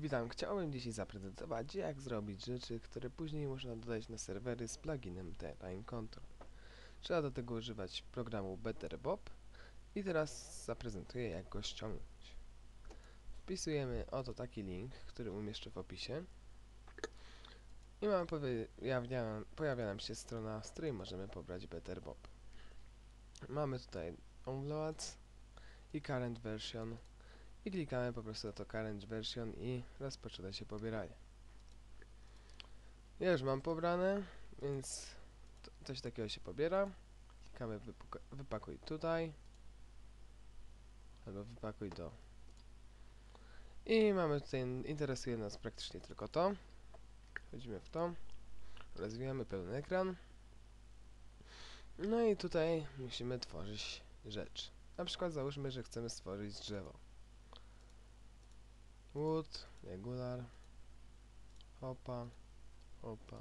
Witam, chciałem dzisiaj zaprezentować jak zrobić rzeczy, które później można dodać na serwery z pluginem Terrain Control. Trzeba do tego używać programu BetterBob i teraz zaprezentuję jak go ściągnąć. Wpisujemy oto taki link, który umieszczę w opisie i mamy pojawia, pojawia nam się strona, z której możemy pobrać BetterBob. Mamy tutaj Downloads i Current Version i klikamy po prostu na to current version i rozpoczyna się pobieranie. Ja już mam pobrane, więc coś takiego się pobiera. Klikamy wypakuj tutaj albo wypakuj do. I mamy tutaj, interesuje nas praktycznie tylko to. Wchodzimy w to, rozwijamy pełny ekran. No i tutaj musimy tworzyć rzecz. Na przykład załóżmy, że chcemy stworzyć drzewo. Wood, regular, hopa, hopa,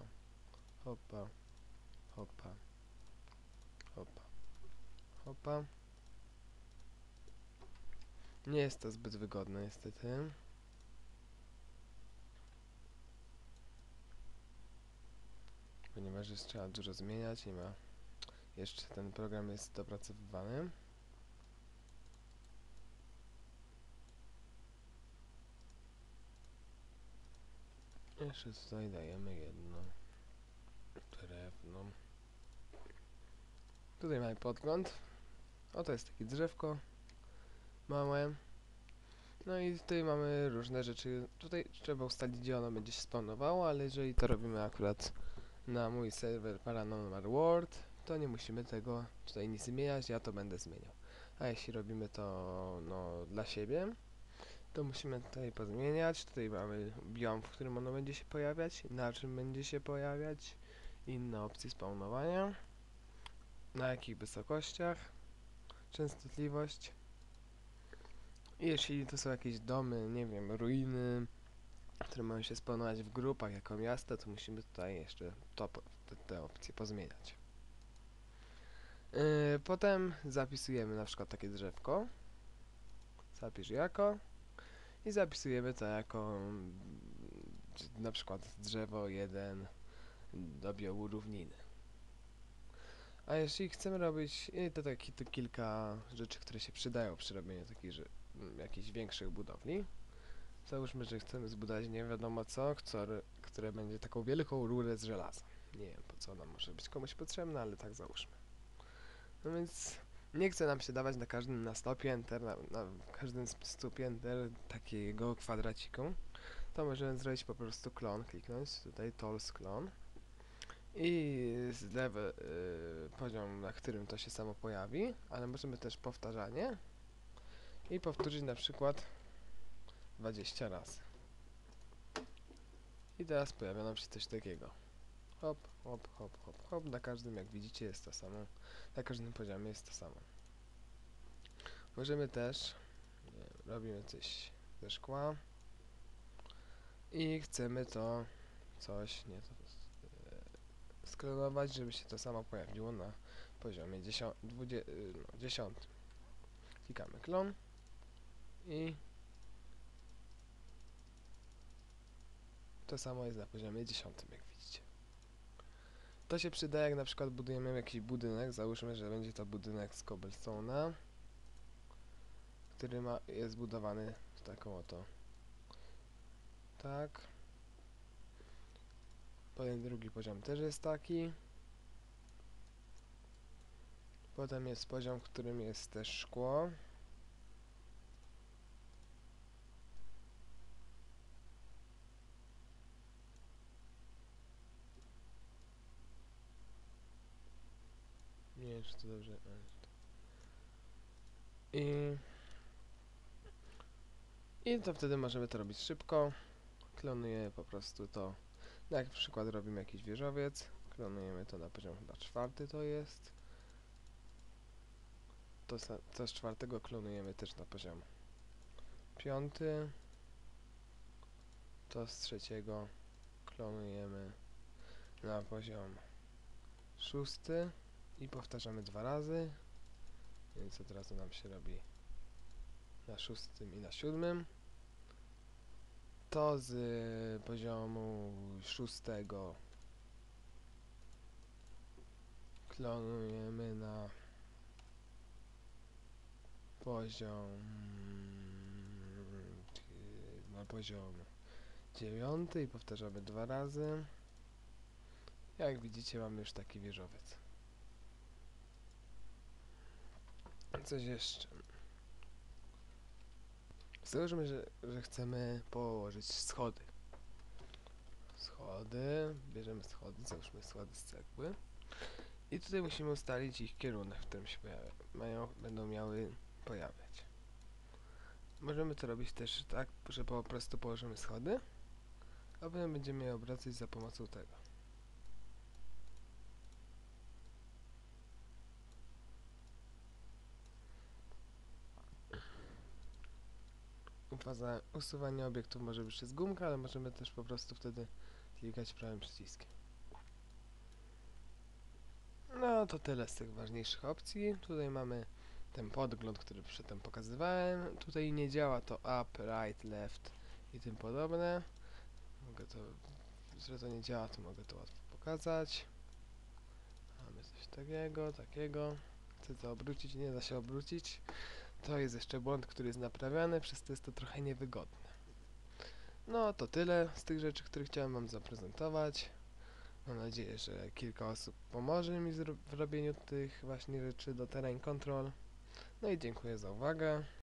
hopa, hopa, hopa, hopa. Nie jest to zbyt wygodne niestety. Ponieważ jest trzeba dużo zmieniać, nie ma... Jeszcze ten program jest dopracowywany. Jeszcze tutaj dajemy jedno drewno. Tutaj mamy podgląd. Oto jest takie drzewko małe. No i tutaj mamy różne rzeczy. Tutaj trzeba ustalić, gdzie ono będzie się spawnowało, ale jeżeli to robimy akurat na mój serwer Paranormal World, to nie musimy tego tutaj nic zmieniać, ja to będę zmieniał. A jeśli robimy to no, dla siebie, to musimy tutaj pozmieniać. Tutaj mamy biom, w którym ono będzie się pojawiać, na czym będzie się pojawiać, inne opcje spawnowania, na jakich wysokościach, częstotliwość. I jeśli to są jakieś domy, nie wiem, ruiny, które mają się spawnować w grupach jako miasta, to musimy tutaj jeszcze to, te, te opcje pozmieniać. Yy, potem zapisujemy na przykład takie drzewko. Zapisz jako i zapisujemy to jako mm, na przykład drzewo 1 do biołu równiny. A jeśli chcemy robić, to taki to kilka rzeczy, które się przydają przy robieniu takich, że, mm, jakichś większych budowli. Załóżmy, że chcemy zbudować nie wiadomo co, które, które będzie taką wielką rurę z żelaza. Nie wiem po co ona może być komuś potrzebna, ale tak załóżmy. No więc nie chce nam się dawać na każdym na 100 pięter, na, na każdym z 100 pięter takiego kwadraciku. To możemy zrobić po prostu klon, kliknąć tutaj tools klon i lewy y, poziom, na którym to się samo pojawi, ale możemy też powtarzanie i powtórzyć na przykład 20 razy. I teraz pojawia nam się coś takiego. Hop, hop, hop, hop, hop. Na każdym, jak widzicie, jest to samo. Na każdym poziomie jest to samo. Możemy też, wiem, robimy coś ze szkła i chcemy to coś, nie to e, sklonować, żeby się to samo pojawiło na poziomie 10. No, 10. Klikamy klon i to samo jest na poziomie 10, jak widzicie. To się przyda, jak na przykład budujemy jakiś budynek. Załóżmy, że będzie to budynek z cobblestone'a, który ma, jest budowany taką oto. Tak. Potem drugi poziom też jest taki. Potem jest poziom, w którym jest też szkło. To dobrze. I. I to wtedy możemy to robić szybko. Klonuję po prostu to. No jak przykład robimy jakiś wieżowiec. Klonujemy to na poziom chyba czwarty to jest. To, to z czwartego klonujemy też na poziom piąty. To z trzeciego klonujemy na poziom szósty i powtarzamy dwa razy, więc od razu nam się robi na szóstym i na siódmym. to z y, poziomu szóstego klonujemy na poziom na poziom dziewiąty i powtarzamy dwa razy. Jak widzicie mamy już taki wieżowiec. Coś jeszcze. Załóżmy, że, że chcemy położyć schody. Schody, bierzemy schody, załóżmy schody z cegły. I tutaj musimy ustalić ich kierunek, w którym się pojawia, mają, będą miały pojawiać. Możemy to robić też tak, że po prostu położymy schody, a potem będziemy je obracać za pomocą tego. Faza usuwania obiektów może być przez gumkę, ale możemy też po prostu wtedy klikać prawym przyciskiem. No to tyle z tych ważniejszych opcji. Tutaj mamy ten podgląd, który przedtem pokazywałem. Tutaj nie działa to up, right, left i tym podobne. Mogę to, że to nie działa, to mogę to łatwo pokazać. Mamy coś takiego, takiego. Chcę to obrócić, nie da się obrócić. To jest jeszcze błąd, który jest naprawiany, przez to jest to trochę niewygodne. No to tyle z tych rzeczy, które chciałem Wam zaprezentować. Mam nadzieję, że kilka osób pomoże mi w robieniu tych właśnie rzeczy do Terrain Control. No i dziękuję za uwagę.